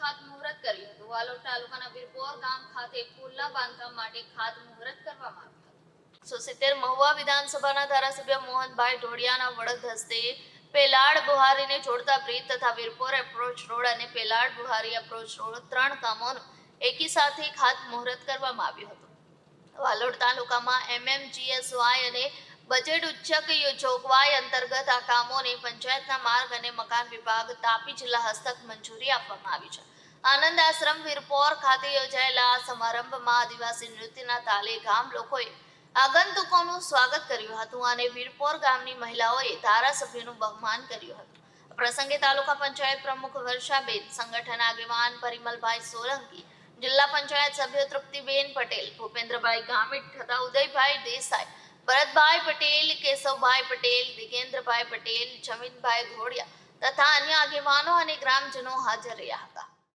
ખાતમુહૂર્ત કર્યું હતું. વાલોડ તાલુકાના વીરપોર ગામ ખાતે પુલના બાંધકામ માટે ખાતમુહૂર્ત કરવામાં આવ્યું સો મહુવા વિધાનસભાના ધારાસભ્ય મોહનભાઈ ઢોડિયાના વડદ હસ્તે પેલાડ બુહારીને જોડતા બ્રિજ તથા વીરપોર એપ્રોચ રોડ અને પેલાડ બુહારી એપ્રોચ રોડ ત્રણ કામોનું એકી સાથે ખાતમુહૂર્ત કરવામાં આવ્યું હતું. વાલોડ તાલુકામાં એમએમજીએસવાય અને બજેટ ઉચ્ચક જોગવાઈ અંતર્ગત આ કામોને પંચાયતના માર્ગ અને મકાન વિભાગ તાપી જિલ્લા હસ્તક મંજૂરી આપવામાં આવી છે. આનંદ આશ્રમ વીરપોર ખાતે યોજાયેલા આ સમારંભમાં આદિવાસી નૃત્યના તાલે ગામ લોકોએ આગંતુકોનું સ્વાગત કર્યું હતું અને વીરપોર ગામની મહિલાઓએ ધારાસભ્યનું બહુમાન કર્યું હતું. પ્રસંગે તાલુકા પંચાયત પ્રમુખ વર્ષાબેન, સંગઠન આગેવાન પરિમલભાઈ સોલંકી, જિલ્લા પંચાયત સભ્ય તૃપ્તિબેન પટેલ, ભૂપેન્દ્રભાઈ ગામિત તથા ઉદયભાઈ દેસાઈ ભરતભાઈ પટેલ, કેશવભાઈ પટેલ, દિગેન્દ્રભાઈ પટેલ, જમીનભાઈ ઘોડિયા તથા અન્ય આગેવાનો અને ગ્રામજનો હાજર રહ્યા હતા.